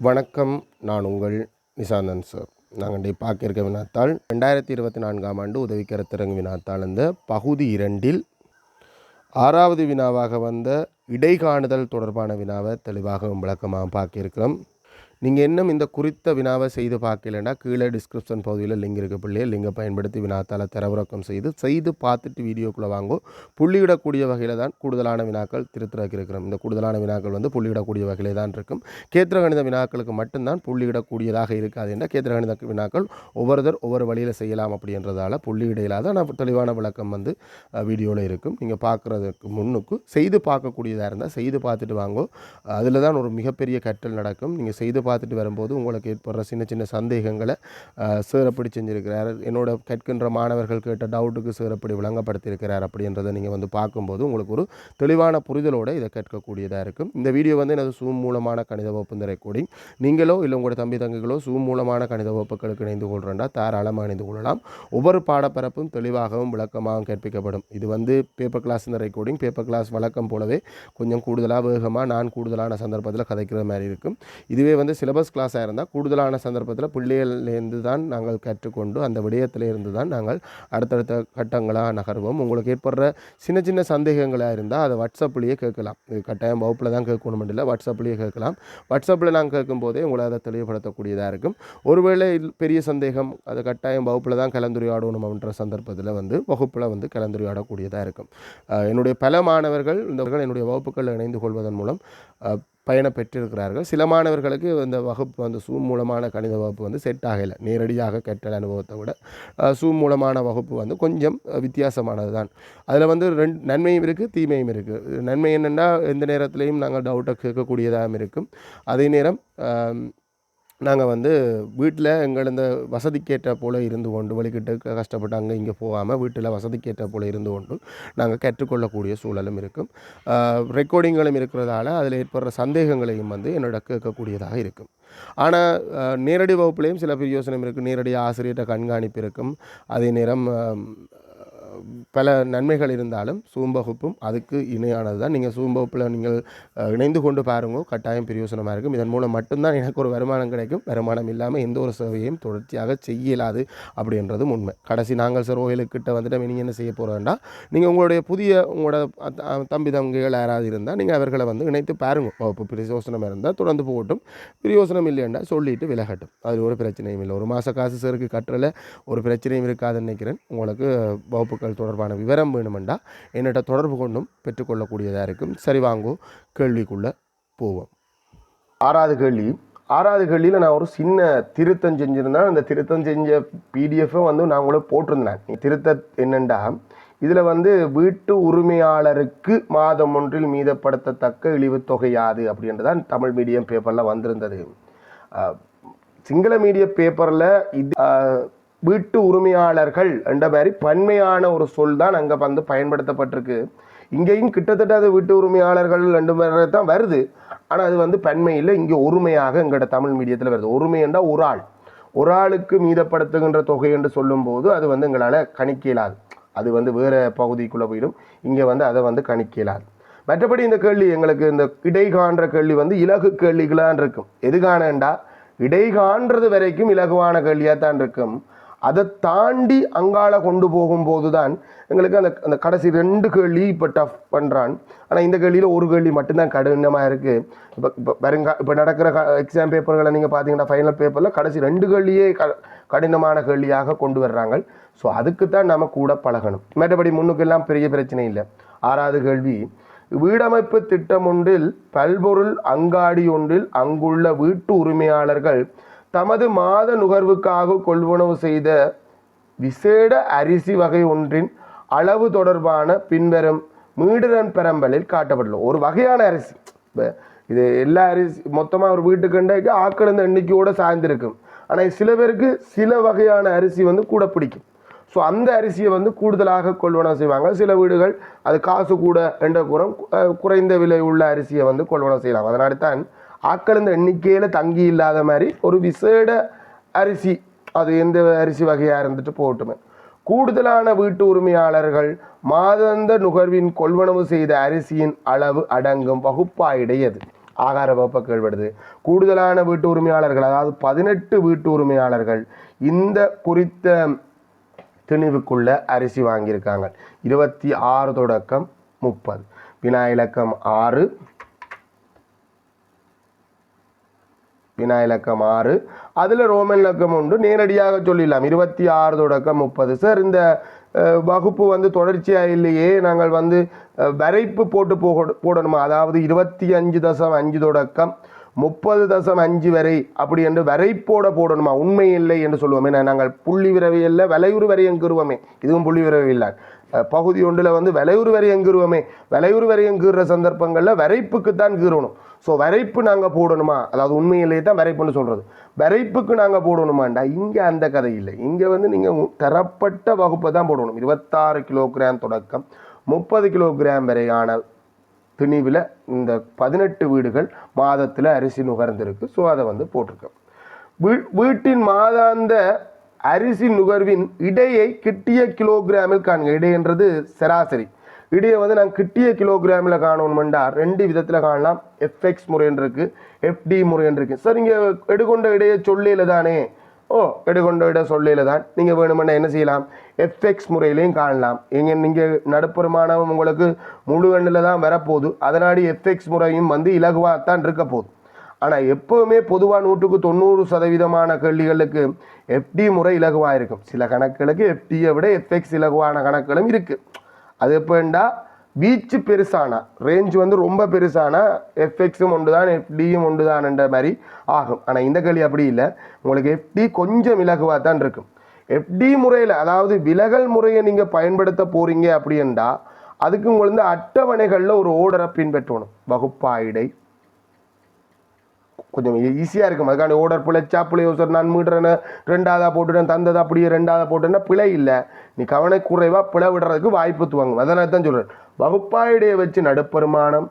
வணக்கம் நான் உங்கள் நிசாந்தன் சார் நாங்கள் இன்றைய பார்க்க இருக்க வினாத்தாள் ரெண்டாயிரத்தி இருபத்தி நான்காம் ஆண்டு உதவிக்கரத்திறங்கு வினாத்தாள் இந்த பகுதி இரண்டில் ஆறாவது வினாவாக வந்த இடைகாணுதல் தொடர்பான வினாவை தெளிவாக விளக்கமாக பார்க்க இருக்கிறோம். நீங்கள் இன்னும் இந்த குறித்த வினாவை செய்து பார்க்கலன்னா கீழே டிஸ்கிரிப்ஷன் பகுதியில் லிங்க் இருக்க பிள்ளையே. லிங்கை பயன்படுத்தி வினாத்தால் தரவிறக்கம் செய்து செய்து பார்த்துட்டு வீடியோக்குள்ளே வாங்கும் புள்ளியிடக்கூடிய வகையில் தான் கூடுதலான வினாக்கள் திருத்திறக்கு இருக்கிறோம். இந்த கூடுதலான வினாக்கள் வந்து புள்ளியிடக்கூடிய வகையிலே தான் இருக்கும். கேத்திரகணித வினாக்களுக்கு மட்டும்தான் புள்ளியிடக்கூடியதாக இருக்காது என்ற கேத்திர கணித வினாக்கள் ஒவ்வொருத்தர் ஒவ்வொரு வழியில் செய்யலாம் அப்படின்றதால புள்ளியிட இல்லாத நான் தெளிவான விளக்கம் வந்து வீடியோவில் இருக்கும். நீங்கள் பார்க்குறதுக்கு முன்னுக்கு செய்து பார்க்கக்கூடியதாக இருந்தால் செய்து பார்த்துட்டு வாங்கோ. அதில் தான் ஒரு மிகப்பெரிய கற்றல் நடக்கும். நீங்கள் செய்து பார்த்துட்டு வரும்போது உங்களுக்கு ஏற்படுற சின்ன சின்ன சந்தேகங்களை சேரப்படி செஞ்சுருக்கிறார். என்னோட கற்கின்ற மாணவர்கள் கேட்ட டவுட்டுக்கு சீரப்படி விளங்கப்படுத்தியிருக்கிறார் அப்படின்றத நீங்கள் வந்து பார்க்கும்போது உங்களுக்கு ஒரு தெளிவான புரிதலோடு இதை கேட்கக்கூடியதாக இருக்கும். இந்த வீடியோ வந்து எனது சூம் மூலமான கணித வகுப்பு இந்த ரெக்கார்டிங். நீங்களோ இல்லை உங்களோட தம்பி தங்கைகளோ சூம் மூலமான கணித வகுப்புகளுக்கு இணைந்து கொள்கிறேன்டா தாராளமாக இணைந்து கொள்ளலாம். ஒவ்வொரு பாடப்பரப்பும் தெளிவாகவும் விளக்கமாகவும் கற்பிக்கப்படும் இது வந்து பேப்பர் கிளாஸ் இந்த ரெக்கார்டிங் பேப்பர் கிளாஸ் வழக்கம் போலவே கொஞ்சம் கூடுதலாக வேகமாக நான் கூடுதலான சந்தர்ப்பத்தில் கதைக்கிற மாதிரி இருக்கும். இதுவே வந்து சிலபஸ் கிளாஸாக இருந்தால் கூடுதலான சந்தர்ப்பத்தில் பிள்ளைகள்லேருந்து தான் நாங்கள் கற்றுக்கொண்டு அந்த விடயத்திலேருந்து தான் நாங்கள் அடுத்தடுத்த கட்டங்களாக நகர்வோம். உங்களுக்கு ஏற்படுற சின்ன சின்ன சந்தேகங்களாக இருந்தால் அதை வாட்ஸ்அப்லேயே கேட்கலாம். இது கட்டாயம் வகுப்பில் தான் கேட்கணும் இல்லை வாட்ஸ்அப்லேயே கேட்கலாம். வாட்ஸ்அப்பில் நாங்கள் கேட்கும்போதே உங்களை அதை தெளிவுபடுத்தக்கூடியதாக இருக்கும். ஒருவேளை பெரிய சந்தேகம் அது கட்டாயம் வகுப்பில் தான் கலந்துரையாடணும் அப்படின்ற சந்தர்ப்பத்தில் வந்து வகுப்பில் வந்து கலந்துரையாடக்கூடியதாக இருக்கும். என்னுடைய பல மாணவர்கள் இந்த என்னுடைய வகுப்புகளில் இணைந்து கொள்வதன் மூலம் பயணம் பெற்றிருக்கிறார்கள். சில மாணவர்களுக்கு இந்த வகுப்பு வந்து சூம் மூலமான கணித வகுப்பு வந்து செட் ஆகலை. நேரடியாக கற்றல் அனுபவத்தை விட சூம் மூலமான வகுப்பு வந்து கொஞ்சம் வித்தியாசமானது தான் அதில் வந்து ரெண்டு நன்மையும் இருக்குது தீமையும் இருக்குது நன்மை என்னென்னா எந்த நேரத்துலையும் நாங்கள் டவுட்டை கேட்கக்கூடியதாகவும் இருக்கும். அதே நேரம் நாங்கள் வந்து வீட்டில் எங்கள் இந்த வசதிக்கேற்ற போல் இருந்து கொண்டு வழிகிட்டு க- கஷ்டப்பட்டு அங்கே இங்கே போகாமல் வீட்டில் வசதிக்கேற்ற போல் இருந்து கொண்டு நாங்கள் கற்றுக்கொள்ளக்கூடிய சூழலும் இருக்கும். ரெக்கார்டிங்களும் இருக்கிறதால அதில் ஏற்படுற சந்தேகங்களையும் வந்து என்னோட கேட்கக்கூடியதாக இருக்கும். ஆனால் நேரடி வகுப்புலேயும் சில பிரயோசனம் இருக்குது நேரடி ஆசிரியர்கிட்ட கண்காணிப்பு இருக்கும். அதே நேரம் பல நன்மைகள் இருந்தாலும் சூம்பகுப்பும் அதுக்கு இணையானது தான் நீங்கள் சூம்பகுப்பில் நீங்கள் இணைந்து கொண்டு பாருங்க கட்டாயம் பிரயோசனமாக இருக்கும். இதன் மூலம் மட்டும்தான் எனக்கு ஒரு வருமானம் கிடைக்கும். வருமானம் இல்லாமல் எந்த ஒரு சேவையும் தொடர்ச்சியாக செய்யலாது அப்படின்றதும் உண்மை. கடைசி நாங்கள் சார் ஓயிலுக்கிட்ட வந்துட்டு நீங்கள் என்ன செய்ய போகிறோம்டா நீங்கள் உங்களுடைய புதிய உங்களோட தம்பி தம்பிகள் யாராவது இருந்தால் நீங்கள் அவர்களை வந்து இணைத்து பாருங்க. வகுப்பு பிரயோசனம் இருந்தால் தொடர்ந்து போகட்டும். பிரயோசனம் இல்லைன்னா சொல்லிட்டு விலகட்டும். அதில் ஒரு பிரச்சனையும் இல்லை. ஒரு மாத காசு சருக்கு கட்டுறல ஒரு பிரச்சனையும் இருக்காதுன்னு நினைக்கிறேன். உங்களுக்கு வகுப்புகள் தொடர்பான விவரம் வேணுமெண்டா என்னிட்ட தொடர்பு கொண்டும் பெற்றுக்கொள்ளக்கூடியதாக இருக்கும். சரி வாங்கோ கேள்விக்குள்ளே போவோம். ஆறாவது கேள்வி. ஆறாவது கேள்வியில் நான் ஒரு சின்ன திருத்தம் செஞ்சுருந்தேன். அந்த திருத்தம் செஞ்ச பிடிஎஃப்பை வந்து நான் கூட போட்டிருந்தேன். திருத்த என்னெண்டா? இதில் வந்து வீட்டு உரிமையாளருக்கு மாதம் ஒன்றில் மீதப்படுத்தத்தக்க இழிவு தொகை யாது? அப்படின்றதான் தமிழ் மீடியம் பேப்பரில் வந்திருந்தது. சிங்கள மீடிய பேப்பரில் இது வீட்டு உரிமையாளர்கள் என்ற மாதிரி பன்மையான ஒரு சொல் தான் அங்கே வந்து பயன்படுத்தப்பட்டிருக்கு. இங்கேயும் கிட்டத்தட்ட அது வீட்டு உரிமையாளர்கள் ரெண்டு மாதிரி தான் வருது. ஆனால் அது வந்து பன்மையில் இங்கே ஒருமையாக எங்களோட தமிழ் மீடியத்தில் வருது. ஒருமை என்றால் ஒரு ஆள். ஒரு ஆளுக்கு மீதப்படுத்துகின்ற தொகை என்று சொல்லும்போது அது வந்து எங்களால் கணிக்க இயலாது. அது வந்து வேறு பகுதிக்குள்ளே போயிடும். இங்கே வந்து அதை வந்து கணிக்க இயலாது. மற்றபடி இந்த கேள்வி எங்களுக்கு இந்த இடைகான்ற கேள்வி வந்து இலகு கேள்விகளான் இருக்கும். எது காணண்டா? வரைக்கும் இலகுவான கேள்வியாக தான் இருக்கும். அதை தாண்டி அங்கால கொண்டு போகும்போது தான் எங்களுக்கு அந்த அந்த கடைசி ரெண்டு கேள்வி இப்போ டஃப் பண்ணுறான் ஆனால் இந்த கேள்வியில் ஒரு கேள்வி மட்டும்தான் கடினமாக இருக்குது இப்போ இப்போ வருங்கா இப்போ நடக்கிற க எக்ஸாம் பேப்பர்களை நீங்கள் பார்த்தீங்கன்னா ஃபைனல் பேப்பரில் கடைசி ரெண்டு கேள்வியே க கடினமான கேள்வியாக கொண்டு வர்றாங்க ஸோ அதுக்கு தான் நம்ம கூட பழகணும். மற்றபடி முன்னுக்கெல்லாம் பெரிய பிரச்சனை இல்லை. ஆறாவது கேள்வி வீடமைப்பு திட்டம் ஒன்றில் பல்பொருள் அங்காடி ஒன்றில் அங்குள்ள வீட்டு உரிமையாளர்கள் தமது மாத நுகர்வுக்காக கொள்வனவு செய்த விசேட அரிசி வகை ஒன்றின் அளவு தொடர்பான பின்வரும் மீடுரன் பெரம்பலில் காட்டப்பட்டுள்ளது. ஒரு வகையான அரிசி. இப்போ இது எல்லா அரிசி மொத்தமாக ஒரு வீட்டுக்கு ஆக்கள் இந்த எண்ணிக்கையோடு சார்ந்திருக்கும் ஆனால் சில பேருக்கு சில வகையான அரிசி வந்து கூட பிடிக்கும். ஸோ அந்த அரிசியை வந்து கூடுதலாக கொள்வனம் செய்வாங்க. சில வீடுகள் அது காசு கூட என்ற புறம் குறைந்த விலை உள்ள அரிசியை வந்து கொள்வனம் செய்யலாம். அதனால தான் ஆக்கள் இந்த எண்ணிக்கையில் தங்கி இல்லாத மாதிரி ஒரு விசேட அரிசி அது எந்த அரிசி வகையாக இருந்துட்டு போட்டுமே. கூடுதலான வீட்டு உரிமையாளர்கள் மாதாந்த நுகர்வின் கொள்வனவு செய்த அரிசியின் அளவு அடங்கும் வகுப்பாயிடையது. ஆகார வகுப்பை கேள்விடுது கூடுதலான வீட்டு உரிமையாளர்கள் அதாவது பதினெட்டு வீட்டு உரிமையாளர்கள் இந்த குறித்த திணிவுக்குள்ள அரிசி வாங்கியிருக்காங்க. இருபத்தி ஆறு தொடக்கம் முப்பது. வினா இலக்கம் ஆறு. வினா இலக்கம் ஆறு. அதில் ரோமன் இலக்கம் உண்டு. நேரடியாக சொல்லிடலாம். இருபத்தி ஆறு தொடக்கம் முப்பது. சார் இந்த வகுப்பு வந்து தொடர்ச்சியாக இல்லையே? நாங்கள் வந்து வரைப்பு போட்டு போக போடணுமா? அதாவது இருபத்தி அஞ்சு தசம் அஞ்சு தொடக்கம் முப்பது தசம் அஞ்சு வரை அப்படி என்று வரைப்போட போடணுமா? உண்மை இல்லை என்று சொல்லுவோமே. நாங்கள் புள்ளி விரவியல்ல விலையுறு வரை எங்குருவோமே இதுவும் புள்ளி விரவி இல்லை பகுதி ஒன்றில் வந்து விலையுறு வரை எங்கிருவோமே விலையுறு வரை எங்கிற சந்தர்ப்பங்களில் வரைப்புக்கு தான் கீறணும். ஸோ வரைப்பு நாங்கள் போடணுமா? அதாவது உண்மையிலேயே தான் வரைப்புன்னு சொல்கிறது வரைப்புக்கு நாங்கள் போடணுமாண்டா? இங்கே அந்த கதை இல்லை. இங்கே வந்து நீங்கள் தரப்பட்ட வகுப்பை தான் போடணும். இருபத்தாறு கிலோகிராம் தொடக்கம் முப்பது கிலோகிராம் வரையான திணிவில் இந்த பதினெட்டு வீடுகள் மாதத்தில் அரிசி நுகர்ந்திருக்கு. ஸோ அதை வந்து போட்டிருக்கோம். வீ வீட்டின் மாதாந்த அரிசி நுகர்வின் இடையை கிட்டிய கிலோகிராமில் காண்க. இடைன்றது சராசரி. இடையை வந்து நான் கிட்டிய கிலோகிராமில் காணணுமெண்டா ரெண்டு விதத்தில் காணலாம். எஃப்எக்ஸ் முறைன்னு இருக்குது எஃப்டி முறைன்னு இருக்குது சார் இங்கே எடுகொண்ட இடையை சொல்லையில் தானே? ஓ எடுகொண்ட இட சொல்லையில் தான். நீங்கள் வேணுமெண்டா என்ன செய்யலாம்? எஃப்எக்ஸ் முறையிலையும் காணலாம். இங்கே நீங்கள் நடுப்புறமானவன் உங்களுக்கு முழு எண்ணில் தான் வரப்போகுது. அதனாடி எஃப்எக்ஸ் முறையும் வந்து இலகுவாக தான் இருக்க போகுது. ஆனால் எப்போவுமே பொதுவாக நூற்றுக்கு தொண்ணூறு சதவீதமான கேள்விகளுக்கு எஃப்டி முறை இலகுவாக இருக்கும் சில கணக்குகளுக்கு எஃப்டியை விட எஃப்எக்ஸ் இலகுவான கணக்குகளும் இருக்குது அது எப்போண்டா வீச்சு பெருசானா? ரேஞ்ச் வந்து ரொம்ப பெருசானா? எஃப்எக்ஸும் ஒன்று தான் எஃப்டியும் ஒன்று தான்ன்ற மாதிரி ஆகும். ஆனால் இந்த கேள்வி அப்படி இல்லை. உங்களுக்கு எஃப்டி கொஞ்சம் இலகுவாக தான் இருக்கும் எஃப்டி முறையில் அதாவது விலகல் முறையை நீங்கள் பயன்படுத்த போகிறீங்க அப்படின்டா அதுக்கு உங்களுக்கு அட்டவணைகளில் ஒரு ஓர்டரை பின்பற்றணும். வகுப்பாயிடை கொஞ்சம் ஈஸியாக இருக்கும். அதுக்கான ஓடர் பிழைச்சா பிழையோ சார் நான் மீடுறேன்னு ரெண்டாவதாக போட்டுட்டேன் தந்தது அப்படியே ரெண்டாவதாக போட்டேன்னா பிழை இல்லை. நீ கவனக்குறைவாக பிழை விடுறதுக்கு வாய்ப்பு துவங்கும். அதனால தான் சொல்கிறேன் வகுப்பாயுடைய வச்சு நடுப்பெருமானம்.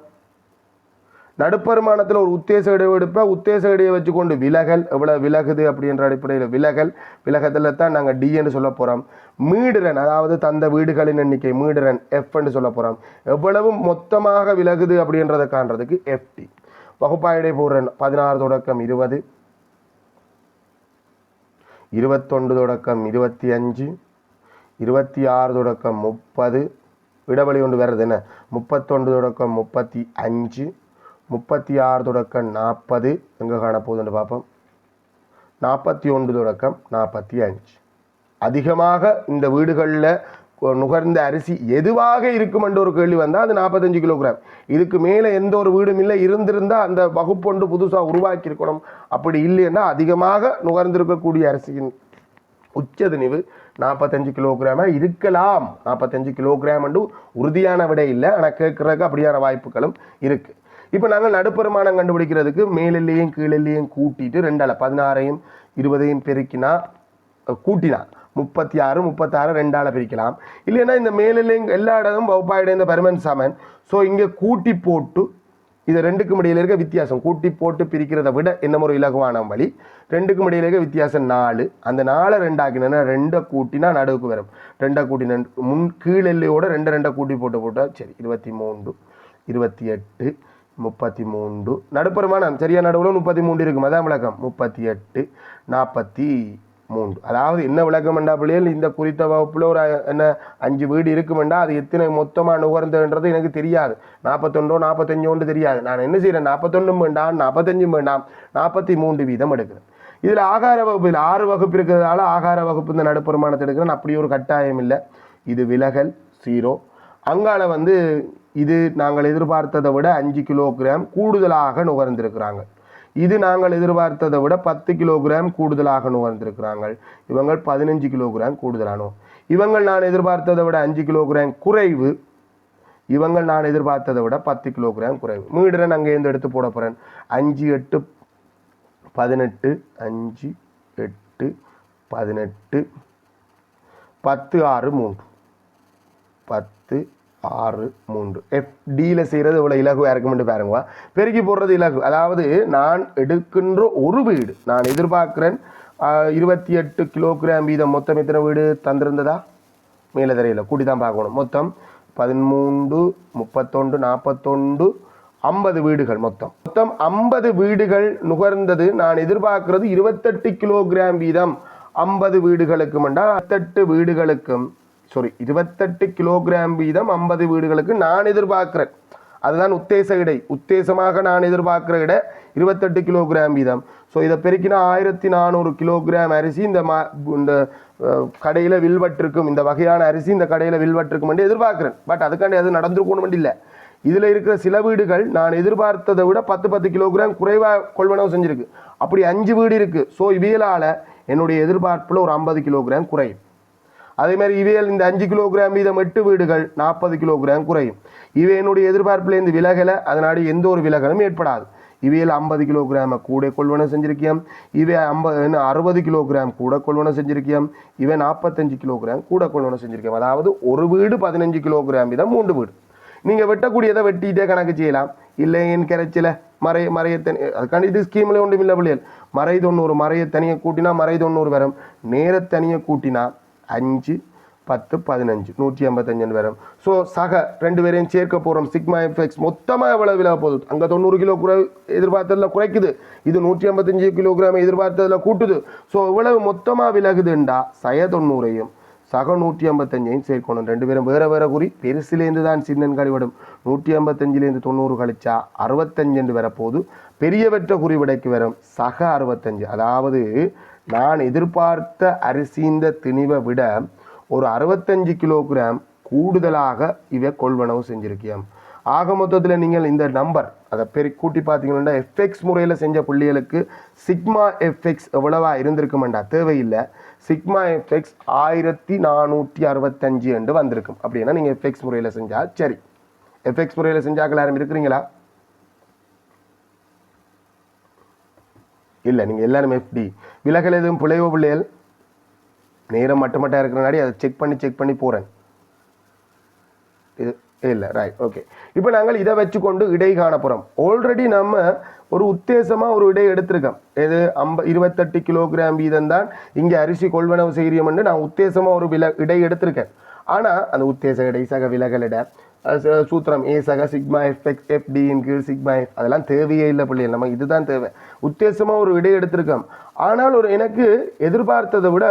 நடுப்பெருமானத்தில் ஒரு உத்தேச இடையை உத்தேச இடையை வச்சு கொண்டு விலகல் எவ்வளோ விலகுது அப்படின்ற அடிப்படையில் விலகல். விலகத்தில் தான் நாங்கள் டிஎன்னு சொல்ல போகிறோம் மீடுரன் அதாவது தந்த வீடுகளின் எண்ணிக்கை மீடுரன் எஃப்னு சொல்ல போகிறோம் எவ்வளவு மொத்தமாக விலகுது அப்படின்றத காண்றதுக்கு எஃப்டி பகுப்பாயுடை பூரன் பதினாறு தொடக்கம் இருபது. இருபத்தொன்று தொடக்கம் இருபத்தி அஞ்சு. இருபத்தி ஆறு தொடக்கம் முப்பது. இடைவெளி ஒன்று வேறு என்ன? முப்பத்தொன்று தொடக்கம் முப்பத்தி அஞ்சு. முப்பத்தி ஆறு தொடக்கம் நாற்பது. எங்கே காணப்போகுதுன்னு பார்ப்போம். நாற்பத்தி ஒன்று தொடக்கம் நாற்பத்தி அஞ்சு. அதிகமாக இந்த வீடுகளில் நுகர்ந்த அரிசி எதுவாக இருக்கும் என்ற ஒரு கேள்வி வந்தால் அது நாற்பத்தஞ்சு கிலோகிராம். இதுக்கு மேலே எந்த ஒரு வீடும் இல்லை. இருந்திருந்தால் அந்த வகுப்பொண்டு புதுசாக உருவாக்கியிருக்கணும். அப்படி இல்லைன்னா அதிகமாக நுகர்ந்திருக்கக்கூடிய அரிசியின் உச்சதிணிவு நாற்பத்தஞ்சு கிலோகிராமாக இருக்கலாம். நாற்பத்தஞ்சு கிலோகிராம் உறுதியான விடை இல்லை. ஆனால் கேட்குறதுக்கு அப்படியான வாய்ப்புகளும் இருக்குது இப்போ நாங்கள் நடுப்பெருமானம் கண்டுபிடிக்கிறதுக்கு மேலிலையும் கீழிலையும் கூட்டிட்டு ரெண்டால் பதினாறையும் இருபதையும் பெருக்கினா கூட்டினா. முப்பத்தி ஆறு முப்பத்தாறு ரெண்டால் பிரிக்கலாம். இல்லைன்னா இந்த மேலிலையும் எல்லா இடமும் வகுப்பாயிட இந்த சமன் ஸோ இங்கே கூட்டி போட்டு இது ரெண்டுக்கும் இடையில இருக்க வித்தியாசம். கூட்டி போட்டு பிரிக்கிறத விட என்ன ஒரு இலகுவான வழி? ரெண்டுக்கும் இடையில இருக்க வித்தியாசம் நாலு. அந்த நாலை ரெண்டாக்கினா ரெண்டை கூட்டினா நடுவுக்கு வரும். ரெண்டை கூட்டின முன் கீழெல்லையோட ரெண்டை ரெண்டை கூட்டி போட்டு போட்டால் சரி இருபத்தி மூன்று இருபத்தி எட்டு முப்பத்தி மூன்று. நடுப்பெருமானம் சரியா நடுவில் முப்பத்தி மூன்று இருக்கும். அதான் விளக்கம். முப்பத்தி எட்டு நாற்பத்தி மூன்று. அதாவது என்ன விளக்கம் என்றா பிள்ளைகள் இந்த குறித்த வகுப்பில் ஒரு என்ன அஞ்சு வீடு இருக்குமெண்டா அது எத்தனை மொத்தமாக நுகர்ந்ததுன்றது எனக்கு தெரியாது. நாற்பத்தொன்றோ நாற்பத்தஞ்சோன்று தெரியாது. நான் என்ன செய்கிறேன் நாற்பத்தொன்றும் வேண்டாம் நாற்பத்தஞ்சும் வேண்டாம் நாற்பத்தி மூன்று வீதம் எடுக்கிறேன். இதில் ஆகார வகுப்பில் ஆறு வகுப்பு இருக்கிறதால ஆகார வகுப்பு இந்த நடுப்பெருமானத்தை எடுக்கிறேன். அப்படி ஒரு கட்டாயம் இல்லை. இது விலகல் சீரோ. அங்கால வந்து இது நாங்கள் எதிர்பார்த்ததை விட அஞ்சு கிலோகிராம் கூடுதலாக நுகர்ந்திருக்கிறாங்க. இது நாங்கள் எதிர்பார்த்ததை விட பத்து கிலோகிராம் கூடுதலாக நுகர்ந்திருக்கிறாங்க இவங்கள் பதினஞ்சு கிலோகிராம் கூடுதலானோம். இவங்கள் நான் எதிர்பார்த்ததை விட அஞ்சு கிலோகிராம் குறைவு. இவங்கள் நான் எதிர்பார்த்ததை விட பத்து கிலோகிராம் குறைவு. மீடுறேன் அங்கேருந்து எடுத்து போட போகிறேன் அஞ்சு எட்டு பதினெட்டு அஞ்சு எட்டு பதினெட்டு பத்து ஆறு மூன்று. பத்து ஆறு மூன்று. எஃப்டியில் செய்கிறது இவ்வளோ இலகுவாக இருக்குமென்று பாருங்க பெருக்கி போடுறது இலகு. அதாவது நான் எடுக்கின்ற ஒரு வீடு நான் எதிர்பார்க்குறேன் இருபத்தி எட்டு கிலோகிராம் வீதம் மொத்தம் எத்தனை வீடு தந்திருந்ததா? மேலே தெரியல. கூட்டி தான் பார்க்கணும். மொத்தம் பதிமூன்று முப்பத்தொன்று நாற்பத்தொன்று ஐம்பது வீடுகள் மொத்தம். மொத்தம் ஐம்பது வீடுகள் நுகர்ந்தது. நான் எதிர்பார்க்கிறது இருபத்தெட்டு கிலோகிராம் வீதம் ஐம்பது வீடுகளுக்கும் இருபத்தெட்டு வீடுகளுக்கும் சாரி இருபத்தெட்டு கிலோகிராம் வீதம் ஐம்பது வீடுகளுக்கு நான் எதிர்பார்க்குறேன். அதுதான் உத்தேச இடை. உத்தேசமாக நான் எதிர்பார்க்குற இடை இருபத்தெட்டு கிலோகிராம் வீதம். ஸோ இதை பெருக்கினா ஆயிரத்தி நானூறு கிலோகிராம் அரிசி இந்த மா இந்த கடையில் வில்வட்டிருக்கும் இந்த வகையான அரிசி இந்த கடையில் வில்வட்டிருக்கும் என்று எதிர்பார்க்குறேன். பட் அதுக்காண்டி அது நடந்துருக்கணும் இல்லை. இதில் இருக்கிற சில வீடுகள் நான் எதிர்பார்த்ததை விட பத்து பத்து கிலோகிராம் குறைவாக கொள்வனவு செஞ்சுருக்கு. அப்படி அஞ்சு வீடு இருக்குது ஸோ இவியலால் என்னுடைய எதிர்பார்ப்பில் ஒரு ஐம்பது கிலோகிராம் குறையும். அதே மாதிரி இவையில் இந்த அஞ்சு கிலோகிராம் வீதம் எட்டு வீடுகள் நாற்பது கிலோகிராம் குறையும். இவை என்னுடைய எதிர்பார்ப்பிலேருந்து விலகலை அதனாடி எந்த ஒரு விலகலும் ஏற்படாது. இவையில் ஐம்பது கிலோகிராம கூட கொள்வனம் செஞ்சிருக்கியம் இவை ஐம்பது என்ன அறுபது கிலோகிராம் கூட கொள்வனம் செஞ்சிருக்கியம் இவை நாற்பத்தஞ்சு கிலோகிராம் கூட கொள்வனம் செஞ்சிருக்கியம். அதாவது ஒரு வீடு பதினஞ்சு கிலோகிராம் வீதம் மூன்று வீடு. நீங்கள் வெட்டக்கூடியதை வெட்டிட்டே கணக்கு செய்யலாம். இல்லை என் கரைச்சில மறைய மறையத்தனி அதுக்காண்டி இது ஸ்கீமில் ஒன்றும் இல்லை பிள்ளைகள். மறை தொண்ணூறு மறைய தனியை கூட்டினா மறை தொண்ணூறு வரும். நேரத்தனியை கூட்டினா அஞ்சு பத்து பதினஞ்சு. நூற்றி ஐம்பத்தஞ்சுன்னு வரும். ஸோ சக ரெண்டு பேரையும் சேர்க்க போகிறோம் சிக்மா எஃப்எக்ஸ் மொத்தமாக எவ்வளோ விலை போகுது? அங்கே தொண்ணூறு கிலோ குறை எதிர்பார்த்ததில் குறைக்குது. இது நூற்றி ஐம்பத்தஞ்சு கிலோகிராம் எதிர்பார்த்ததில் கூட்டுது. ஸோ இவ்வளவு மொத்தமாக விலகுதுண்டா? சய தொண்ணூறையும் சக நூற்றி ஐம்பத்தஞ்சையும் சேர்க்கணும். ரெண்டு பேரும் வேறு வேறு குறி. பெருசுலேருந்து தான் சின்னன் கழிவிடும் நூற்றி ஐம்பத்தஞ்சிலேருந்து தொண்ணூறு கழிச்சா அறுபத்தஞ்சு வரப்போது பெரியவற்ற குறி விடைக்கு வரும். சக அறுபத்தஞ்சு. அதாவது நான் எதிர்பார்த்த அரிசிந்த திணிவை விட ஒரு அறுபத்தஞ்சு கிலோகிராம் கூடுதலாக இவை கொள்வனவு செஞ்சுருக்கேன் ஆக மொத்தத்தில் நீங்கள் இந்த நம்பர் அதை பெரு கூட்டி பார்த்தீங்கன்னா எஃப்எக்ஸ் முறையில் செஞ்ச புள்ளிகளுக்கு சிக்மா எஃப்எக்ஸ் எவ்வளவா இருந்திருக்குமெண்டா? தேவையில்லை. சிக்மா எஃப்எக்ஸ் ஆயிரத்தி நானூற்றி அறுபத்தஞ்சு என்று வந்திருக்கும். அப்படின்னா நீங்கள் எஃப்எக்ஸ் முறையில் செஞ்சால் சரி. எஃப்எக்ஸ் முறையில் செஞ்சாக்கள் யாரும் இருக்கிறீங்களா? இல்லை நீங்கள் எல்லாரும் எப்படி விலகல் எதுவும் பிழைவோ பிள்ளைகள்? நேரம் மட்டும் இருக்கிறனாடி அதை செக் பண்ணி செக் பண்ணி போகிறேன் இது இல்லை ரைட் ஓகே இப்போ நாங்கள் இதை வச்சுக்கொண்டு இடை காண போகிறோம் ஆல்ரெடி நம்ம ஒரு உத்தேசமாக ஒரு இடை எடுத்திருக்கோம். எது அம்ப இருபத்தெட்டு கிலோகிராம் வீதம் தான் இங்கே அரிசி கொள்வனவு செய்கிறோம்னு நான் உத்தேசமாக ஒரு வில இடை எடுத்திருக்கேன். ஆனால் அந்த உத்தேச இடை சக விலகலிட சூத்திரம் ஏ சக சிக்மா எஃப் எக்ஸ் கீழ் சிக்மா எஃப் அதெல்லாம் தேவையே இல்லை பிள்ளைகள் நம்ம இதுதான் தேவை. உத்தேசமாக ஒரு விடை எடுத்திருக்கோம். ஆனால் ஒரு எனக்கு எதிர்பார்த்ததை விட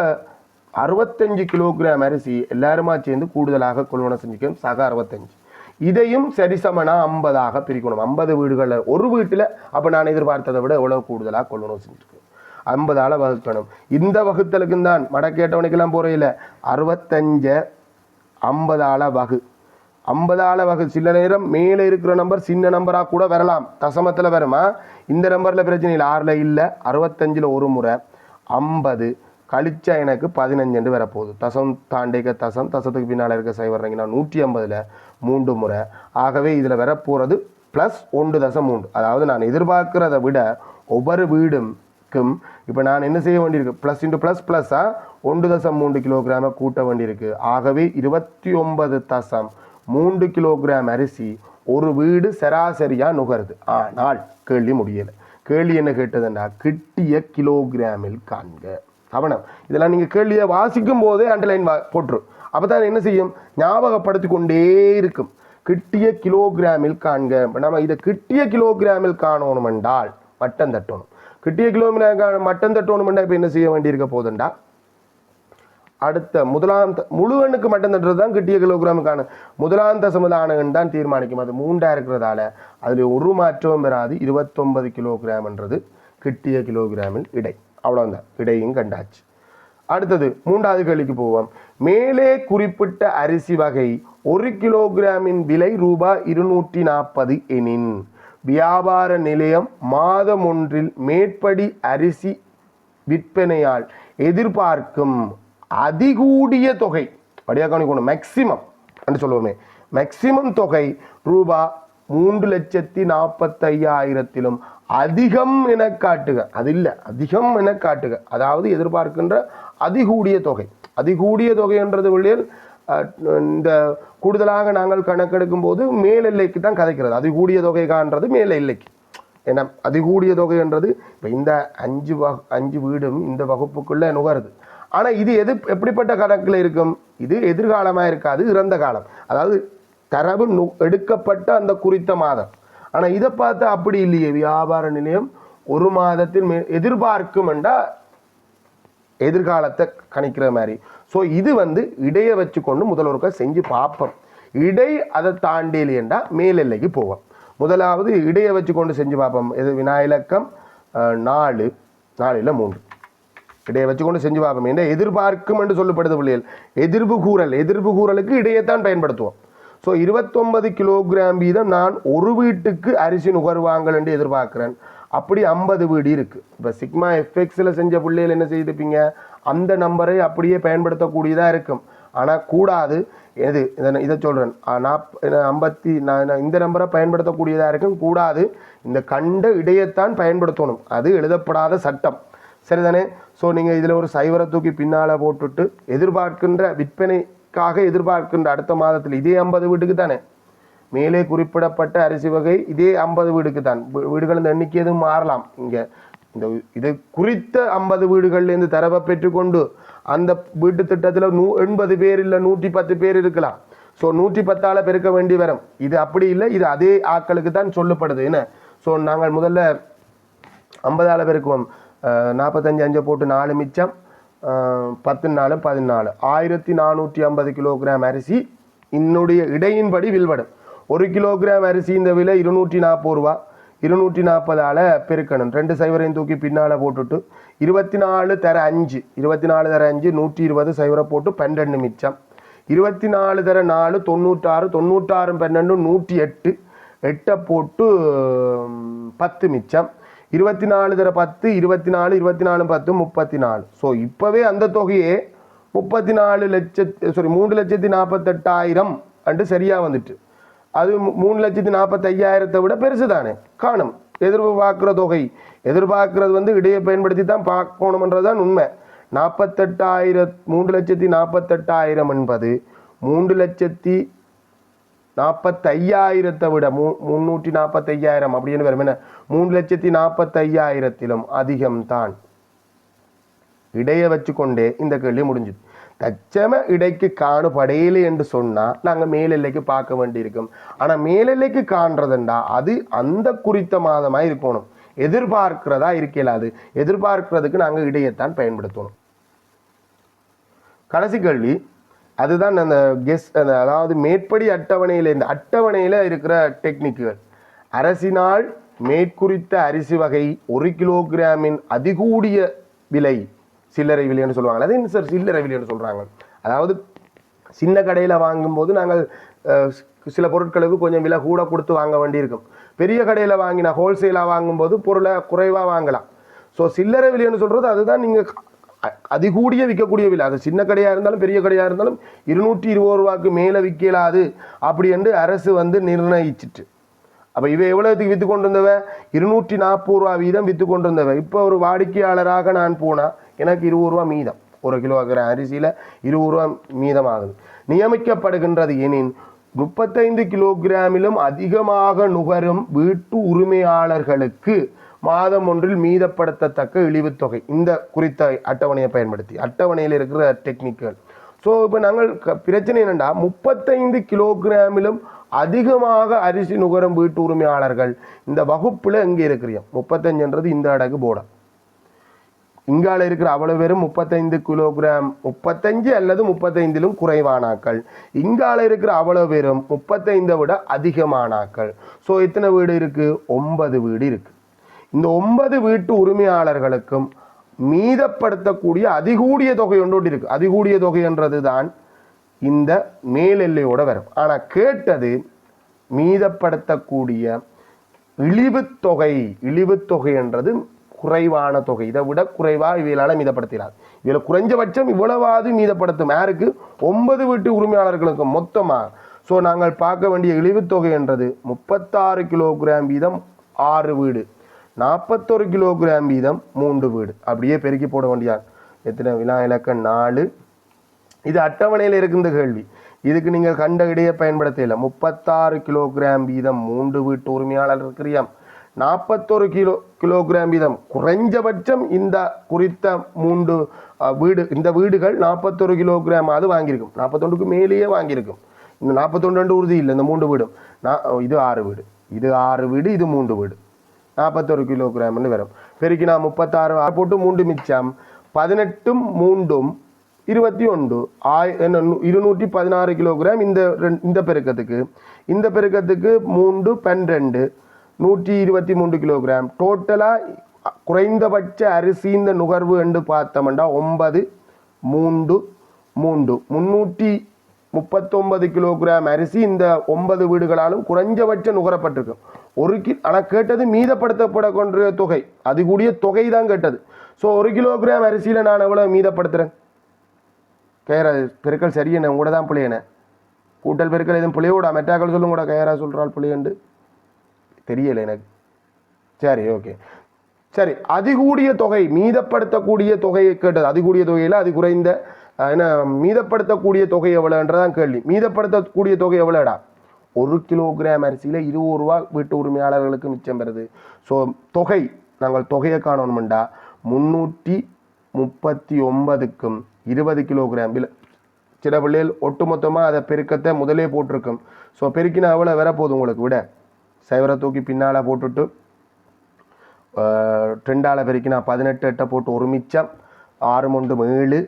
அறுபத்தஞ்சு கிலோகிராம் அரிசி எல்லாருமா சேர்ந்து கூடுதலாக கொள்வனம் செஞ்சுக்கணும் சக அறுபத்தஞ்சு. இதையும் சரிசமனா ஐம்பதாக பிரிக்கணும். ஐம்பது வீடுகளில் ஒரு வீட்டில் அப்போ நான் எதிர்பார்த்ததை விட எவ்வளோ கூடுதலாக கொள்வனம் செஞ்சுருக்கேன் ஐம்பதால் வகுக்கணும். இந்த வகுத்தலுக்கும் தான் மடக்கேட்டவனுக்கெல்லாம் போறையில் அறுபத்தஞ்ச ஐம்பதால் வகு. ஐம்பதால வகை சில நேரம் மேலே இருக்கிற நம்பர் சின்ன நம்பராக கூட வரலாம். தசமத்தில் வருமா? இந்த நம்பரில் பிரச்சனை இல்லை. ஆறில் இல்லை அறுபத்தஞ்சில் ஒரு முறை ஐம்பது. கழிச்சா எனக்கு பதினஞ்சுண்டு வரப்போகுது. தசம் தாண்டிக்க தசம் தசத்துக்கு பின்னால் இருக்க சைவர்றீங்கன்னா நூற்றி ஐம்பதில் மூன்று முறை. ஆகவே இதில் வரப்போகிறது ப்ளஸ் ஒன்று தசம் மூன்று. அதாவது நான் எதிர்பார்க்கிறத விட ஒவ்வொரு வீடுக்கும் இப்போ நான் என்ன செய்ய வேண்டியிருக்கு? ப்ளஸ் இன்ட்டு ப்ளஸ் ப்ளஸ்ஸாக ஒன்று தசம் மூன்று கிலோகிராமை கூட்ட வேண்டியிருக்கு. ஆகவே இருபத்தி ஒன்பது தசம் மூன்று கிலோகிராம் அரிசி ஒரு வீடு சராசரியாக நுகருது. ஆனால் கேள்வி முடியலை. கேள்வி என்ன கேட்டதுன்னா கிட்டிய கிலோகிராமில் காண்க. கவனம். இதெல்லாம் நீங்கள் கேள்வியை வாசிக்கும் போதே அண்டர்லைன் வா போட்டுரும். அப்போ தான் என்ன செய்யும்? ஞாபகப்படுத்தி கொண்டே இருக்கும். கிட்டிய கிலோகிராமில் காண்க. நம்ம இதை கிட்டிய கிலோகிராமில் காணணும் என்றால் மட்டம் தட்டணும். கிட்டிய கிலோகிராம் மட்டம் தட்டணும் இப்போ என்ன செய்ய வேண்டியிருக்க போதுண்டா அடுத்த முதலாம் முழுவனுக்கு மட்டும்ன்றது மட்டும் தான் கிட்டிய கிலோகிராமுக்கான முதலாம் தசமதானகன் தான் தீர்மானிக்கும். அது மூண்டா இருக்கிறதால அதில் ஒரு மாற்றமும் வராது. இருபத்தொன்பது கிலோகிராம்ன்றது கிட்டிய கிலோகிராமில் இடை. அவ்வளோதான் இடையும் கண்டாச்சு. அடுத்தது மூன்றாவது கேள்விக்கு போவோம். மேலே குறிப்பிட்ட அரிசி வகை ஒரு கிலோகிராமின் விலை ரூபாய் இருநூற்றி நாற்பது எனின் வியாபார நிலையம் மாதம் ஒன்றில் மேற்படி அரிசி விற்பனையால் எதிர்பார்க்கும் அதிகூடிய தொகை. வடியாக கவனிக்கணும். மேக்சிமம் என்று சொல்லுவோமே. மேக்சிமம் தொகை ரூபா மூன்று லட்சத்தி நாற்பத்தையாயிரத்திலும் அதிகம் என காட்டுக. அது இல்லை. அதிகம் என காட்டுக. அதாவது எதிர்பார்க்கின்ற அதிகூடிய தொகை. அதிகூடிய தொகைன்றது வெளியில் இந்த கூடுதலாக நாங்கள் கணக்கெடுக்கும் போது மேல் எல்லைக்கு தான் கதைக்கிறது. அதிகூடிய தொகை காண்றது மேல் எல்லைக்கு. ஏன்னா அதிகூடிய தொகைன்றது இப்போ இந்த அஞ்சு வகு அஞ்சு வீடும் இந்த வகுப்புக்குள்ளே நுகருது. ஆனால் இது எது எப்படிப்பட்ட கணக்கில் இருக்கும்? இது எதிர்காலமாக இருக்காது இறந்த காலம். அதாவது தரவு நு எடுக்கப்பட்ட அந்த குறித்த மாதம். ஆனால் இதை பார்த்தா அப்படி இல்லையே. வியாபார நிலையம் ஒரு மாதத்தில் மே எதிர்பார்க்கும் எதிர்காலத்தை கணிக்கிற மாதிரி. ஸோ இது வந்து இடையை வச்சுக்கொண்டு முதல் ஒருக்கா செஞ்சு பார்ப்போம். இடை அதை தாண்டி இல்லையண்டா மேலெல்லைக்கு போவோம். முதலாவது இடையை வச்சுக்கொண்டு செஞ்சு பார்ப்போம். இது வினாயிலக்கம் அஹ், நாலு நாலில் மூன்று. இடையை வச்சுக்கொண்டு செஞ்சு பார்ப்போம். என்ன எதிர்பார்க்கும் என்று சொல்லப்படுது பிள்ளைகள் எதிர்ப்பு கூறல். எதிர்ப்பு கூறலுக்கு இடையைத்தான் பயன்படுத்துவோம். ஸோ இருபத்தொன்பது கிலோகிராம் வீதம் நான் ஒரு வீட்டுக்கு அரிசி நுகர்வாங்கள் என்று எதிர்பார்க்குறேன். அப்படி ஐம்பது வீடு இருக்குது இப்போ சிக்மா எஃப்எக்ஸில் செஞ்ச பிள்ளைகள் என்ன செய்திருப்பீங்க அந்த நம்பரை அப்படியே பயன்படுத்தக்கூடியதாக இருக்கும். ஆனால் கூடாது. எது? இதை நான் இதை சொல்கிறேன் நாப் ஐம்பத்தி நான் நான் இந்த நம்பரை பயன்படுத்தக்கூடியதாக இருக்கும். கூடாது. இந்த கண்ட இடையைத்தான் பயன்படுத்தணும். அது எழுதப்படாத சட்டம். சரிதானே? ஸோ நீங்கள் இதில் ஒரு சைவரை தூக்கி பின்னால் போட்டுட்டு எதிர்பார்க்கின்ற விற்பனைக்காக எதிர்பார்க்கின்ற அடுத்த மாதத்தில் இதே ஐம்பது வீட்டுக்கு தானே மேலே குறிப்பிடப்பட்ட அரிசி வகை இதே ஐம்பது வீடுக்கு தான் வீடுகளின் எண்ணிக்கை எதுவும் மாறலாம். இங்கே இந்த இது குறித்த ஐம்பது வீடுகள்லேருந்து தரவை பெற்றுக்கொண்டு அந்த வீட்டு திட்டத்தில் நூ எண்பது பேர் இல்லை நூற்றி பத்து பேர் இருக்கலாம். ஸோ நூற்றி பத்தால் பெருக்க வேண்டி வரும். இது அப்படி இல்லை இது அதே ஆட்களுக்கு தான் சொல்லப்படுது. என்ன? ஸோ நாங்கள் முதல்ல ஐம்பதால் பெருக்குவோம். நாற்பத்தஞ்சு அஞ்சை போட்டு நாலு மிச்சம் பத்து நாலு பதினாலு. ஆயிரத்தி நானூற்றி ஐம்பது கிலோகிராம் அரிசி என்னுடைய இடையின்படி வில்வடும். ஒரு கிலோகிராம் அரிசி இந்த விலை இருநூற்றி நாற்பது ரூபா. இருநூற்றி நாற்பதால் பெருக்கணும். ரெண்டு சைவரையும் தூக்கி பின்னால் போட்டுட்டு இருபத்தி நாலு தர அஞ்சு. இருபத்தி நாலு தர அஞ்சு நூற்றி இருபது சைவரை போட்டு பன்னெண்டு மிச்சம். இருபத்தி நாலு தர நாலு தொண்ணூற்றாறு தொண்ணூற்றாறு பன்னெண்டு நூற்றி எட்டு. எட்டை போட்டு பத்து மிச்சம். இருபத்தி நாலு தர பத்து இருபத்தி நாலு இருபத்தி நாலு பத்து முப்பத்தி நாலு ஸோ இப்போவே அந்த தொகையே முப்பத்தி நாலு லட்சத்து சாரி மூணு லட்சத்தி நாற்பத்தெட்டாயிரம் அண்டு சரியாக வந்துட்டு. அது மூணு லட்சத்தி நாற்பத்தையாயிரத்தை விட பெருசு தானே? காணும். எதிர்பார்க்குற தொகை. எதிர்பார்க்கறது வந்து இடையை பயன்படுத்தி தான் பார்க்கணுமன்றது தான் உண்மை. நாற்பத்தெட்டாயிரம் மூன்று லட்சத்தி நாற்பத்தெட்டாயிரம் என்பது மூன்று லட்சத்தி நாற்பத்தையாயிரத்தை விட மூ முந்நூற்றி நாற்பத்தையாயிரம் அப்படின்னு வரும் என்ன? மூணு லட்சத்தி நாற்பத்தையாயிரத்திலும் அதிகம்தான் இடையை வச்சுக்கொண்டே இந்த கேள்வி முடிஞ்சுது. தச்சம இடைக்கு காணுபடையில என்று சொன்னால் நாங்கள் மேலெல்லைக்கு பார்க்க வேண்டியிருக்கும். ஆனால் மேலெல்லைக்கு காண்றதுண்டா அது அந்த குறித்த மாதமாக இருக்கணும். எதிர்பார்க்கிறதா இருக்கல அது. எதிர்பார்க்கிறதுக்கு நாங்கள் இடையைத்தான் பயன்படுத்தணும். கடைசி கேள்வி அதுதான் அந்த கெஸ் அந்த அதாவது மேற்படி அட்டவணையில் இந்த அட்டவணையில் இருக்கிற டெக்னிக்குகள் அரசினால் மேற்குறித்த அரிசி வகை ஒரு கிலோகிராமின் அதிகூடிய விலை சில்லறை விலைன்னு சொல்லுவாங்க. அது என்ன சார் சில்லறை விலைன்னு சொல்கிறாங்க அதாவது சின்ன கடையில் வாங்கும்போது நாங்கள் சில பொருட்களுக்கு கொஞ்சம் விலை கூட கொடுத்து வாங்க வேண்டியிருக்கும். பெரிய கடையில் வாங்கினா ஹோல்சேலாக வாங்கும்போது பொருளை குறைவாக வாங்கலாம். ஸோ சில்லறை விலைன்னு சொல்கிறது அதுதான் நீங்கள் அதிகூடிய விற்கக்கூடிய விலை. அது சின்ன கடையாக இருந்தாலும் பெரிய கடையாக இருந்தாலும் இருநூற்றி இருபது ரூபாய்க்கு மேலே விற்கலாது அப்படி என்று அரசு வந்து நிர்ணயிச்சிட்டு. அப்போ இவ எவ்வளோத்துக்கு விற்று கொண்டு வந்தவ இருநூற்றி நாற்பது ரூபா வீதம் விற்று கொண்டு வந்தவ இப்போ ஒரு வாடிக்கையாளராக நான் போனால் எனக்கு இருபது ரூபா மீதம். ஒரு கிலோகிராம் அரிசியில் இருபது ரூபா மீதமாகுது. நியமிக்கப்படுகின்றது எனின் முப்பத்தைந்து கிலோகிராமிலும் அதிகமாக நுகரும் வீட்டு உரிமையாளர்களுக்கு மாதம் ஒன்றில் மீதப்படுத்தத்தக்க இழிவுத் தொகை. இந்த குறித்த அட்டவணையை பயன்படுத்தி அட்டவணையில் இருக்கிற டெக்னிக்கல் ஸோ இப்போ நாங்கள் க- பிரச்சனை என்னென்னா முப்பத்தைந்து கிலோகிராமிலும் அதிகமாக அரிசி நுகரும் வீட்டு உரிமையாளர்கள் இந்த வகுப்பில் எங்கே இருக்கிறீங்க. முப்பத்தஞ்சுன்றது இந்த அடகு போட. இங்கால இருக்கிற அவ்வளவு பேரும் முப்பத்தைந்து கிலோகிராம் முப்பத்தஞ்சு அல்லது முப்பத்தைந்திலும் குறைவானாக்கள். இங்கால இருக்கிற அவ்வளவு பேரும் முப்பத்தைந்தை விட அதிகமானாக்கள். ஸோ எத்தனை வீடு இருக்குது ஒன்பது வீடு இருக்குது இந்த ஒன்பது வீட்டு உரிமையாளர்களுக்கும் மீதப்படுத்தக்கூடிய அதிகூடிய தொகை ஒன்றோடு இருக்கு. அதிகூடிய தொகைன்றது தான் இந்த மேலெல்லையோட வரும் ஆனால் கேட்டது மீதப்படுத்தக்கூடிய இழிவுத்தொகை இழிவுத்தொகைன்றது இழிவுத் தொகை என்றது குறைவான தொகை. இதை விட குறைவாக இவைகளால் மீதப்படுத்தினார் இதில் குறைஞ்சபட்சம் இவ்வளவாது மீதப்படுத்தும். யாருக்கு? ஒன்பது வீட்டு உரிமையாளர்களுக்கு மொத்தமாக ஸோ நாங்கள் பார்க்க வேண்டிய இழிவுத் தொகை என்றது முப்பத்தாறு கிலோகிராம் வீதம் ஆறு வீடு. நாற்பத்தொரு கிலோகிராம் வீதம் மூன்று வீடு. அப்படியே பெருக்கி போட வேண்டியார் எத்தனை வினா இலக்கம் நாலு. இது அட்டவணையில் இருக்கின்ற கேள்வி. இதுக்கு நீங்கள் கண்ட இடையே பயன்படுத்தல முப்பத்தாறு கிலோகிராம் வீதம் மூன்று வீட்டு உரிமையாளர் இருக்கிறியாம் நாற்பத்தொரு கிலோ கிலோகிராம் வீதம் குறைஞ்சபட்சம் இந்த குறித்த மூன்று வீடு இந்த வீடுகள் நாற்பத்தொரு கிலோகிராம் அது வாங்கியிருக்கும். நாற்பத்தொண்டுக்கு மேலேயே வாங்கியிருக்கும். இந்த நாற்பத்தொண்டு உறுதி இல்லை இந்த மூன்று வீடும். நான் இது ஆறு வீடு. இது ஆறு வீடு இது மூன்று வீடு. நாற்பத்தொரு கிலோகிராம்னு வரும். பெருக்கி நான் முப்பத்தாறு ஆறு போட்டு மூன்று மிச்சம். பதினெட்டும் மூண்டும் இருபத்தி ஒன்று. ஆய் என்ன இருநூற்றி பதினாறு கிலோகிராம் இந்த இந்த பெருக்கத்துக்கு. இந்த பெருக்கத்துக்கு மூன்று பன்னிரெண்டு நூற்றி இருபத்தி மூன்று கிலோகிராம். டோட்டலாக குறைந்தபட்ச அரிசி இந்த நுகர்வு என்று பார்த்தோம்னா ஒன்பது மூன்று மூன்று. முன்னூற்றி முப்பத்தொன்பது கிலோகிராம் அரிசி இந்த ஒன்பது வீடுகளாலும் குறைஞ்சபட்சம் நுகரப்பட்டிருக்கும் ஒரு கி ஆனால் கேட்டது மீதப்படுத்தப்படக்கொன்ற தொகை. அது கூடிய தொகை தான் கேட்டது. ஸோ ஒரு கிலோகிராம் அரிசியில் நான் எவ்வளோ மீதப்படுத்துகிறேன் கேரா பெருக்கள் சரியண்ணே உங்களோட தான் பிள்ளையண்ணே கூட்டல் பெருக்கல் எதுவும் பிள்ளையோட மெட்டாக்கள் சொல்லும் கூட கேரா சொல்கிறாள் பிள்ளையண்டு தெரியலை எனக்கு. சரி ஓகே சரி அதிகூடிய தொகை மீதப்படுத்தக்கூடிய தொகையை கேட்டது. அதிகூடிய தொகையில் அது குறைந்த என்ன மீதப்படுத்தக்கூடிய தொகை எவ்வளோன்றதான் கேள்வி. மீதப்படுத்தக்கூடிய தொகை எவ்வளோடா ஒரு கிலோகிராம் அரிசியில் இருபது ரூபா வீட்டு உரிமையாளர்களுக்கு மிச்சம் பெறுது. ஸோ தொகை நாங்கள் தொகையை காணணும்டா. முந்நூற்றி முப்பத்தி ஒன்பதுக்கும் இருபது கிலோகிராம் இல்லை சில பிள்ளைகள் ஒட்டுமொத்தமாக அதை பெருக்கத்தை முதலே போட்டிருக்கும். ஸோ பெருக்கினா எவ்வளோ வரப்போகுது உங்களுக்கு? விட சைவரை தூக்கி பின்னால் போட்டுட்டு ரெண்டால் பெருக்கினா பதினெட்டு எட்டை போட்டு ஒரு மிச்சம் ஆறு மூன்று ஏழு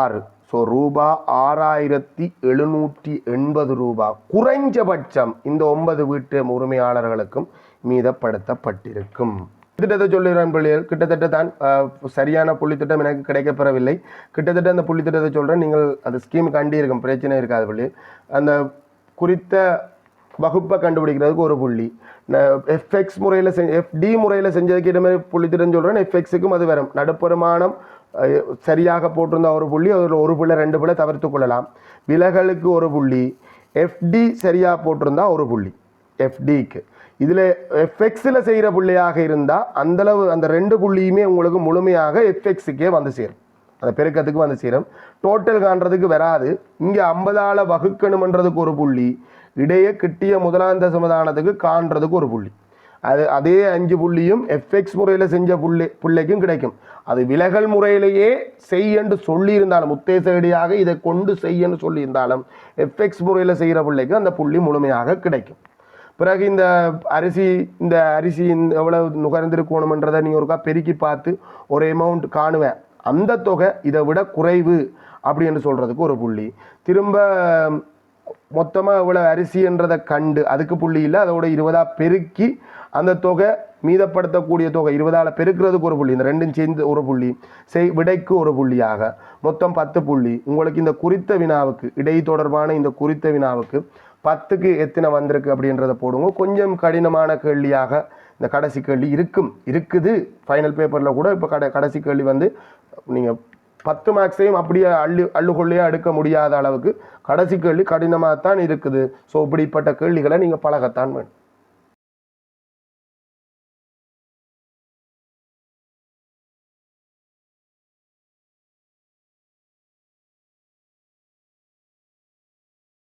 ஆறு. ஸோ ரூபா ஆறாயிரத்தி எழுநூற்றி எண்பது ரூபா. குறைஞ்சபட்சம் இந்த ஒன்பது வீட்டு உரிமையாளர்களுக்கும் மீதப்படுத்தப்பட்டிருக்கும். திட்டத்தை சொல்லுகிறேன் பிள்ளைகள் கிட்டத்தட்ட தான் சரியான புள்ளித்திட்டம் எனக்கு கிடைக்கப்பெறவில்லை. கிட்டத்தட்ட அந்த புள்ளித்திட்டத்தை சொல்கிறேன் நீங்கள் அந்த ஸ்கீம் கண்டி இருக்கும் பிரச்சனை இருக்காது பிள்ளைகள். அந்த குறித்த வகுப்பை கண்டுபிடிக்கிறதுக்கு ஒரு புள்ளி. எஃப்எக்ஸ் முறையில் செஞ்ச எஃப்டி முறையில் செஞ்சதுக்கு இடமே மாதிரி புள்ளித்திட்டம் சொல்கிறேன் எஃப்எக்ஸுக்கும் அது வரும். நடுப்பெருமானம் சரியாக போட்டிருந்தா ஒரு புள்ளி அதில் ஒரு புள்ளி ரெண்டு புள்ளி தவிர்த்து கொள்ளலாம். விலகலுக்கு ஒரு புள்ளி எஃப்டி சரியாக போட்டிருந்தா ஒரு புள்ளி எஃப்டிக்கு இதில் எஃப்எக்ஸில் செய்கிற புள்ளியாக இருந்தால் அந்தளவு அந்த ரெண்டு புள்ளியுமே உங்களுக்கு முழுமையாக எஃப்எக்ஸுக்கே வந்து சேரும். அந்த பெருக்கத்துக்கு வந்து சேரும். டோட்டல் காண்றதுக்கு வராது. இங்கே ஐம்பதால் வகுக்கணுமன்றதுக்கு ஒரு புள்ளி இடையே கிட்டிய முதலாந்த சமதானத்துக்கு காண்றதுக்கு ஒரு புள்ளி. அது அதே அஞ்சு புள்ளியும் எஃப்எக்ஸ் முறையில் செஞ்ச புள்ளி பிள்ளைக்கும் கிடைக்கும். அது விலகல் முறையிலேயே செய் என்று சொல்லியிருந்தாலும் உத்தேசடியாக இதை கொண்டு செய் என்று சொல்லியிருந்தாலும் எஃப்எக்ஸ் முறையில் செய்கிற பிள்ளைக்கு அந்த புள்ளி முழுமையாக கிடைக்கும். பிறகு இந்த அரிசி இந்த அரிசி இந்த எவ்வளவு நுகர்ந்திருக்கணுமன்றதை நீங்கள் ஒருக்கா பெருக்கி பார்த்து ஒரு அமௌண்ட் காணுவேன். அந்த தொகை இதை விட குறைவு அப்படின்னு சொல்கிறதுக்கு ஒரு புள்ளி. திரும்ப மொத்தமாக இவ்வளோ அரிசின்றதை கண்டு அதுக்கு புள்ளி இல்லை அதோட இருபதாக பெருக்கி அந்த தொகை மீதப்படுத்தக்கூடிய தொகை இருபதால் பெருக்கிறதுக்கு ஒரு புள்ளி. இந்த ரெண்டும் சேர்ந்து ஒரு புள்ளி. செய் விடைக்கு ஒரு புள்ளியாக. மொத்தம் பத்து புள்ளி. உங்களுக்கு இந்த குறித்த வினாவுக்கு இடை தொடர்பான இந்த குறித்த வினாவுக்கு பத்துக்கு எத்தனை வந்திருக்கு அப்படின்றத போடுங்க. கொஞ்சம் கடினமான கேள்வியாக இந்த கடைசி கேள்வி இருக்கும். இருக்குது. ஃபைனல் பேப்பரில் கூட இப்போ கடை கடைசி கேள்வி வந்து நீங்கள் பத்து மார்க்ஸையும் அப்படியே அள்ளு அள்ளுகொள்ளையே எடுக்க முடியாத அளவுக்கு கடைசி கேள்வி கடினமாக தான் இருக்குது. ஸோ இப்படிப்பட்ட கேள்விகளை நீங்கள் பழகத்தான் வேணும்